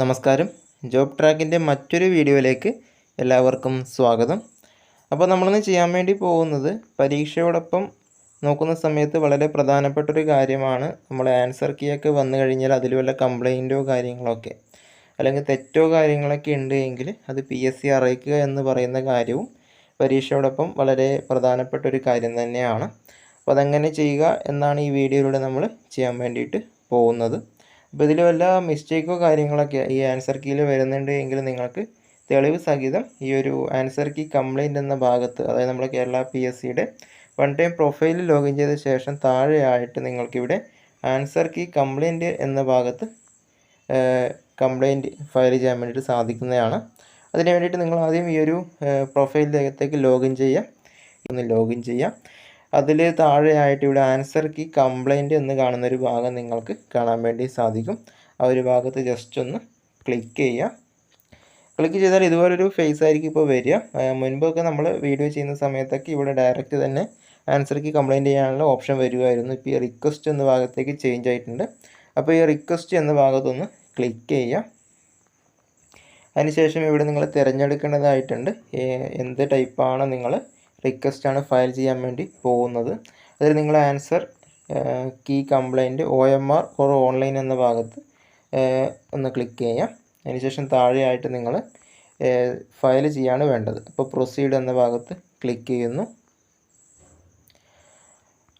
നമസ്കാരം. ജോബ് ട്രാക്കിന്റെ മറ്റൊരു വീഡിയോയിലേക്ക് എല്ലാവർക്കും സ്വാഗതം. അപ്പോൾ നമ്മളിന്ന് ചെയ്യാൻ വേണ്ടി പോകുന്നത് പരീക്ഷയോടൊപ്പം നോക്കുന്ന സമയത്ത് വളരെ പ്രധാനപ്പെട്ടൊരു കാര്യമാണ്. നമ്മൾ ആൻസർ കീയൊക്കെ വന്നു കഴിഞ്ഞാൽ അതിൽ വല്ല കംപ്ലൈന്റോ കാര്യങ്ങളൊക്കെ അല്ലെങ്കിൽ തെറ്റോ കാര്യങ്ങളൊക്കെ ഉണ്ട് എങ്കിൽ അത് പി എസ് സി അറിയിക്കുക എന്ന് പറയുന്ന കാര്യവും പരീക്ഷയോടൊപ്പം വളരെ പ്രധാനപ്പെട്ടൊരു കാര്യം തന്നെയാണ്. അപ്പോൾ അതെങ്ങനെ ചെയ്യുക എന്നാണ് ഈ വീഡിയോയിലൂടെ നമ്മൾ ചെയ്യാൻ വേണ്ടിയിട്ട് പോകുന്നത്. അപ്പോൾ ഇതിൽ വല്ല മിസ്റ്റേക്കോ കാര്യങ്ങളൊക്കെ ഈ ആൻസർ കീയിൽ വരുന്നുണ്ട് എങ്കിൽ നിങ്ങൾക്ക് തെളിവ് സഹിതം ഈ ഒരു ആൻസർ കീ കംപ്ലയിന്റ് എന്ന ഭാഗത്ത് അതായത് നമ്മുടെ കേരള പി എസ് സിയുടെ വൺ ടൈം പ്രൊഫൈലിൽ ലോഗിൻ ചെയ്ത ശേഷം താഴെയായിട്ട് നിങ്ങൾക്കിവിടെ ആൻസർ കീ കംപ്ലയിന്റ് എന്ന ഭാഗത്ത് കംപ്ലയിന്റ് ഫയൽ ചെയ്യാൻ വേണ്ടിയിട്ട് സാധിക്കുന്നതാണ്. അതിന് വേണ്ടിയിട്ട് നിങ്ങൾ ആദ്യം ഈ ഒരു പ്രൊഫൈലിനകത്തേക്ക് ലോഗിൻ ചെയ്യാം. ഒന്ന് ലോഗിൻ ചെയ്യാം. അതിൽ താഴെയായിട്ട് ഇവിടെ ആൻസർ കി കംപ്ലൈന്റ് എന്ന് കാണുന്ന ഒരു ഭാഗം നിങ്ങൾക്ക് കാണാൻ വേണ്ടി സാധിക്കും. ആ ഒരു ഭാഗത്ത് ജസ്റ്റ് ഒന്ന് ക്ലിക്ക് ചെയ്യുക ക്ലിക്ക് ചെയ്താൽ ഇതുപോലൊരു ഫേസ് ആയിരിക്കും ഇപ്പോൾ വരിക. മുൻപൊക്കെ നമ്മൾ വീഡിയോ ചെയ്യുന്ന സമയത്തൊക്കെ ഇവിടെ ഡയറക്റ്റ് തന്നെ ആൻസർ കി കംപ്ലൈന്റ് ചെയ്യാനുള്ള ഓപ്ഷൻ വരുമായിരുന്നു ഇപ്പോൾ ഈ റിക്വസ്റ്റ് എന്ന ഭാഗത്തേക്ക് ചേഞ്ച് ആയിട്ടുണ്ട്. അപ്പോൾ ഈ റിക്വസ്റ്റ് എന്ന ഭാഗത്തൊന്ന് ക്ലിക്ക് ചെയ്യുക അതിനുശേഷം ഇവിടെ നിങ്ങൾ തിരഞ്ഞെടുക്കേണ്ടതായിട്ടുണ്ട്. എന്ത് ടൈപ്പാണ് നിങ്ങൾ റിക്വസ്റ്റാണ് ഫയൽ ചെയ്യാൻ വേണ്ടി പോകുന്നത്. അതിൽ നിങ്ങൾ answer key complaint O M R or online എന്ന ഭാഗത്ത് ഒന്ന് ക്ലിക്ക് ചെയ്യാം. അതിനുശേഷം താഴെയായിട്ട് നിങ്ങൾ ഫയൽ ചെയ്യാണ് വേണ്ടത്. അപ്പോൾ പ്രൊസീഡ് എന്ന ഭാഗത്ത് ക്ലിക്ക് ചെയ്യുന്നു.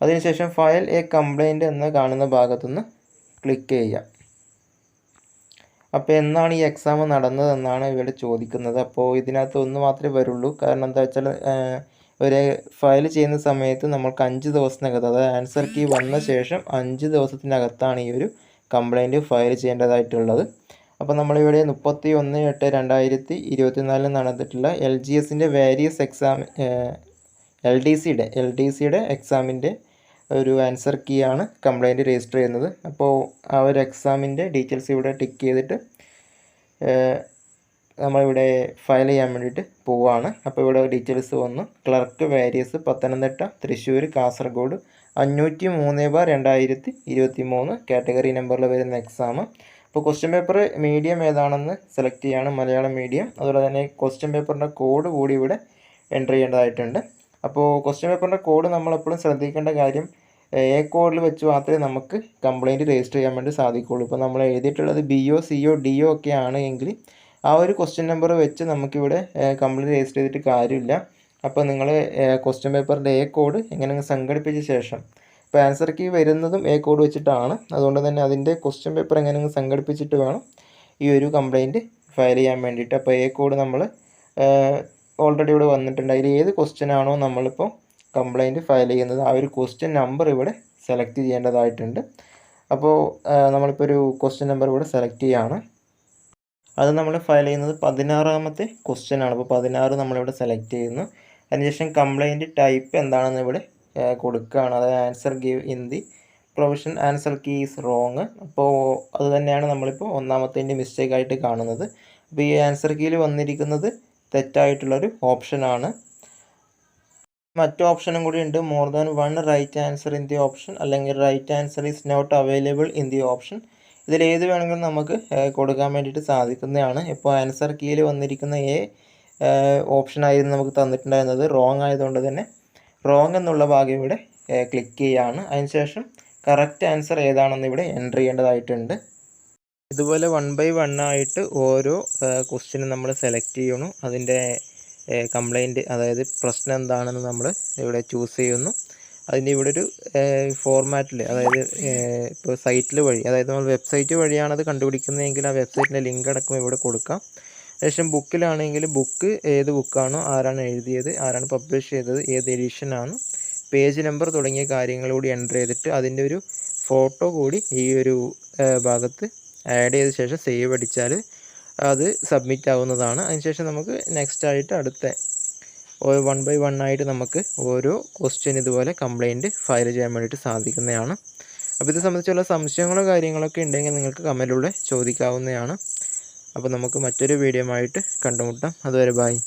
അതിനുശേഷം ഫയൽ എ കംപ്ലൈന്റ് എന്ന് കാണുന്ന ഭാഗത്തുനിന്ന് ക്ലിക്ക് ചെയ്യാം. അപ്പോൾ എന്നാണ് ഈ എക്സാം നടന്നതെന്നാണ് ഇവിടെ ചോദിക്കുന്നത്. അപ്പോൾ ഇതിനകത്ത് ഒന്ന് മാത്രമേ വരുള്ളൂ. കാരണം എന്താ വെച്ചാൽ ഒരു ഫയൽ ചെയ്യുന്ന സമയത്ത് നമ്മൾക്ക് അഞ്ച് ദിവസത്തിനകത്ത് അതായത് ആൻസർ കീ വന്ന ശേഷം അഞ്ച് ദിവസത്തിനകത്താണ് ഈ ഒരു കംപ്ലൈന്റ് ഫയൽ ചെയ്യേണ്ടതായിട്ടുള്ളത്. അപ്പോൾ നമ്മളിവിടെ മുപ്പത്തി ഒന്ന് എട്ട് രണ്ടായിരത്തി ഇരുപത്തിനാലിൽ നടന്നിട്ടുള്ള എൽ ജി എസിന്റെ വേരിയസ് എക്സാം എൽ ഡി സിയുടെ എൽ ഡി സിയുടെ എക്സാമിന്റെ ഒരു ആൻസർ കീ ആണ് കംപ്ലൈന്റ് രജിസ്റ്റർ ചെയ്യുന്നത്. അപ്പോൾ ആ ഒരു എക്സാമിന്റെ ഡീറ്റെയിൽസ് ഇവിടെ ടിക്ക് ചെയ്തിട്ട് നമ്മളിവിടെ ഫയൽ ചെയ്യാൻ വേണ്ടിയിട്ട് പോവുകയാണ് അപ്പോൾ ഇവിടെ ഡീറ്റെയിൽസ് വന്നു. ക്ലർക്ക് വേരിയസ് പത്തനംതിട്ട തൃശ്ശൂർ കാസർഗോഡ് അഞ്ഞൂറ്റി മൂന്ന് ബാർ രണ്ടായിരത്തി ഇരുപത്തി മൂന്ന് കാറ്റഗറി നമ്പറിൽ വരുന്ന എക്സാം അപ്പോൾ ക്വസ്റ്റ്യൻ പേപ്പർ മീഡിയം ഏതാണെന്ന് സെലക്ട് ചെയ്യാണ് മലയാളം മീഡിയം അതുപോലെ തന്നെ ക്വസ്റ്റ്യൻ പേപ്പറിന്റെ കോഡ് കൂടി ഇവിടെ എന്റർ ചെയ്യേണ്ടതായിട്ടുണ്ട്. അപ്പോൾ ക്വസ്റ്റ്യൻ പേപ്പറിന്റെ കോഡ് നമ്മളെപ്പോഴും ശ്രദ്ധിക്കേണ്ട കാര്യം എ കോഡിൽ വെച്ച് മാത്രമേ നമുക്ക് കംപ്ലയിന്റ് രജിസ്റ്റർ ചെയ്യാൻ വേണ്ടി സാധിക്കുകയുള്ളൂ. ഇപ്പോൾ നമ്മൾ എഴുതിയിട്ടുള്ളത് B O C O D O ഒക്കെ ആണ് എങ്കിൽ ആ ഒരു ക്വസ്റ്റ്യൻ നമ്പർ വെച്ച് നമുക്കിവിടെ കംപ്ലീറ്റ് രജിസ്റ്റർ ചെയ്തിട്ട് കാര്യമില്ല. അപ്പോൾ നിങ്ങൾ ക്വസ്റ്റ്യൻ പേപ്പറിന്റെ എ കോഡ് എങ്ങനെ സംഘടിപ്പിച്ച ശേഷം ഇപ്പോൾ ആൻസർ കീ വരുന്നതും എ കോഡ് വെച്ചിട്ടാണ്. അതുകൊണ്ട് തന്നെ അതിന്റെ ക്വസ്റ്റ്യൻ പേപ്പർ എങ്ങനെ സംഘടിപ്പിച്ചിട്ട് വേണം ഈ ഒരു കംപ്ലയിന്റ് ഫയൽ ചെയ്യാൻ വേണ്ടിയിട്ട്. അപ്പോൾ എ കോഡ് നമ്മൾ ഓൾറെഡി ഇവിടെ വന്നിട്ടുണ്ട്. അതിൽ ഏത് ക്വസ്റ്റ്യൻ ആണോ നമ്മളിപ്പോൾ കംപ്ലയിന്റ് ഫയൽ ചെയ്യുന്നത് ആ ഒരു ക്വസ്റ്റ്യൻ നമ്പർ ഇവിടെ സെലക്ട് ചെയ്യേണ്ടതായിട്ടുണ്ട്. അപ്പോൾ നമ്മളിപ്പോൾ ഒരു ക്വസ്റ്റ്യൻ നമ്പർ ഇവിടെ സെലക്ട് ചെയ്യുകയാണ് അത് നമ്മൾ ഫയൽ ചെയ്യുന്നത് പതിനാറാമത്തെ ക്വസ്റ്റ്യൻ ആണ്. അപ്പോൾ പതിനാറ് നമ്മളിവിടെ സെലക്ട് ചെയ്യുന്നു. അതിനുശേഷം കംപ്ലയിന്റ് ടൈപ്പ് എന്താണെന്ന് ഇവിടെ കൊടുക്കുകയാണ്. അതായത് answer give in the provision answer key is wrong അപ്പോൾ അത് തന്നെയാണ് നമ്മളിപ്പോൾ ഒന്നാമത്തേന്റെ മിസ്റ്റേക്ക് ആയിട്ട് കാണുന്നത്. അപ്പോൾ ഈ ആൻസർ കീയിൽ വന്നിരിക്കുന്നത് തെറ്റായിട്ടുള്ളൊരു ഓപ്ഷനാണ് മറ്റു ഓപ്ഷനും കൂടി ഉണ്ട്. More than one right answer in the option അല്ലെങ്കിൽ right answer is not available in the option ഇതിൽ ഏത് വേണമെങ്കിലും നമുക്ക് കൊടുക്കാൻ വേണ്ടിയിട്ട് സാധിക്കുന്നതാണ്. ഇപ്പോൾ ആൻസർ കീയിൽ വന്നിരിക്കുന്ന എ ഓപ്ഷനായിരുന്നു നമുക്ക് തന്നിട്ടുണ്ടായിരുന്നത്. റോങ് ആയതുകൊണ്ട് തന്നെ റോങ് എന്നുള്ള ഭാഗം ഇവിടെ ക്ലിക്ക് ചെയ്യുകയാണ് അതിനുശേഷം കറക്റ്റ് ആൻസർ ഏതാണെന്ന് ഇവിടെ എന്റർ ചെയ്യേണ്ടതായിട്ടുണ്ട്. ഇതുപോലെ വൺ ബൈ വൺ ആയിട്ട് ഓരോ ക്വസ്റ്റ്യനും നമ്മൾ സെലക്ട് ചെയ്യണു അതിന്റെ കംപ്ലൈന്റ് അതായത് പ്രശ്നം എന്താണെന്ന് നമ്മൾ ഇവിടെ ചൂസ് ചെയ്യുന്നു. അതിന്റെ ഇവിടെ ഒരു ഫോർമാറ്റിൽ അതായത് ഇപ്പോൾ സൈറ്റിൽ വഴി അതായത് നമ്മൾ വെബ്സൈറ്റ് വഴിയാണ് അത് കണ്ടുപിടിക്കുന്നതെങ്കിൽ ആ വെബ്സൈറ്റിന്റെ ലിങ്ക് അടക്കം ഇവിടെ കൊടുക്കാം. ശേഷം ബുക്കിലാണെങ്കിൽ ബുക്ക് ഏത് ബുക്കാണോ ആരാണ് എഴുതിയത് ആരാണ് പബ്ലിഷ് ചെയ്തത് ഏത് എഡിഷനാണ് പേജ് നമ്പർ തുടങ്ങിയ കാര്യങ്ങൾ കൂടി എന്റർ ചെയ്തിട്ട് അതിന്റെ ഒരു ഫോട്ടോ കൂടി ഈ ഒരു ഭാഗത്ത് ആഡ് ചെയ്ത ശേഷം സേവ് അടിച്ചാൽ അത് സബ്മിറ്റ് ആവുന്നതാണ്. അതിനുശേഷം നമുക്ക് നെക്സ്റ്റ് ആയിട്ട് അടുത്ത വൺ ബൈ വൺ ആയിട്ട് നമുക്ക് ഓരോ ക്വസ്റ്റ്യൻ ഇതുപോലെ കംപ്ലയിന്റ് ഫയൽ ചെയ്യാൻ വേണ്ടിയിട്ട് സാധിക്കുന്നതാണ്. അപ്പോൾ ഇത് സംബന്ധിച്ചുള്ള സംശയങ്ങളോ കാര്യങ്ങളൊക്കെ ഉണ്ടെങ്കിൽ നിങ്ങൾക്ക് കമന്റിലൂടെ ചോദിക്കാവുന്നതാണ്. അപ്പോൾ നമുക്ക് മറ്റൊരു വീഡിയോ ആയിട്ട് കണ്ടുമുട്ടാം. അതുവരെ ബായ്